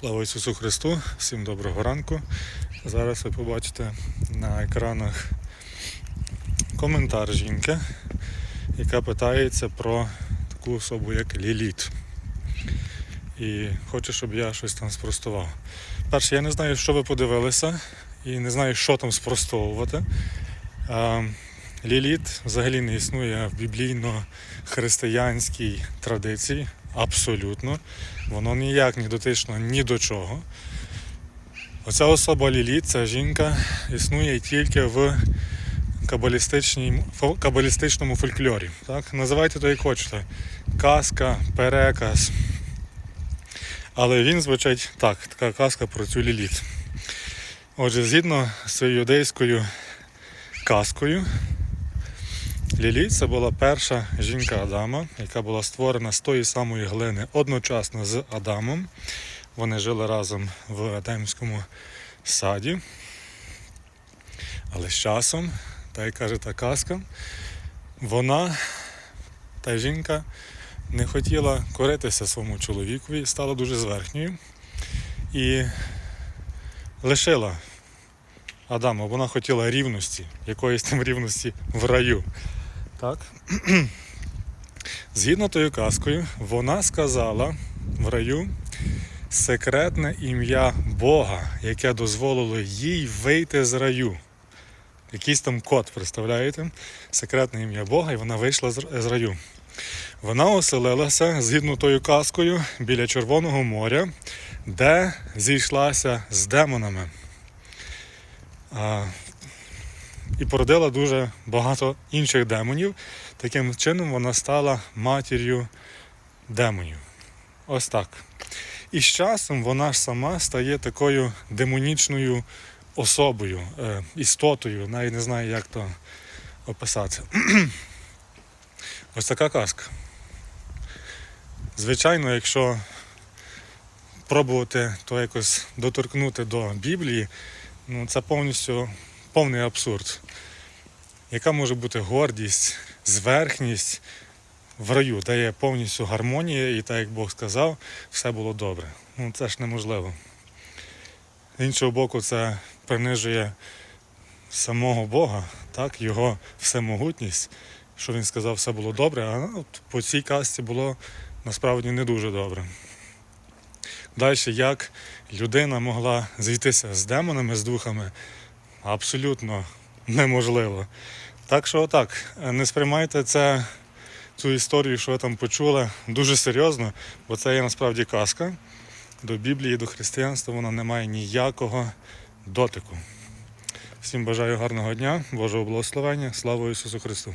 Слава Ісусу Христу! Всім доброго ранку. Зараз ви побачите на екранах коментар жінки, яка питається про таку особу, як Ліліт. І хоче, щоб я щось там спростував. Перше, я не знаю, що ви подивилися, і не знаю, що там спростовувати. Ліліт взагалі не існує в біблійно-християнській традиції. Абсолютно. Воно ніяк не дотично ні до чого. Оця особа Ліліт, ця жінка, існує тільки в кабалістичному фольклорі. Так? Називайте то як хочете. Казка, переказ. Але він звучить так, така казка про цю Ліліт. Отже, згідно з цією юдейською казкою, Ліліт це була перша жінка Адама, яка була створена з тої самої глини одночасно з Адамом. Вони жили разом в Едемському саді. Але з часом, та й каже та казка, вона, та жінка, не хотіла коритися своєму чоловікові, стала дуже зверхньою і лишила Адама. Вона хотіла рівності, якоїсь там рівності в раю. Так? Згідно тою казкою, вона сказала в раю секретне ім'я Бога, яке дозволило їй вийти з раю. Якийсь там код, представляєте? Секретне ім'я Бога, і вона вийшла з раю. Вона оселилася згідно тою казкою біля Червоного моря, де зійшлася з демонами. І породила дуже багато інших демонів. Таким чином вона стала матір'ю демонів. Ось так. І з часом вона ж сама стає такою демонічною особою, е, істотою, навіть не знаю, як то описати. Ось така казка. Звичайно, якщо пробувати то якось доторкнути до Біблії, ну це повністю повний абсурд. Яка може бути гордість, зверхність в раю, де є повністю гармонія, і так як Бог сказав, все було добре. Ну це ж неможливо. З іншого боку, це принижує самого Бога, так, його всемогутність, що він сказав, все було добре, а ну, по цій казці було насправді не дуже добре. Далі, як людина могла зійтися з демонами, з духами, абсолютно неможливо. Так що отак, не сприймайте це, цю історію, що ви там почули, дуже серйозно, бо це є насправді казка. До Біблії, до християнства вона не має ніякого дотику. Всім бажаю гарного дня, Божого благословення, слава Ісусу Христу!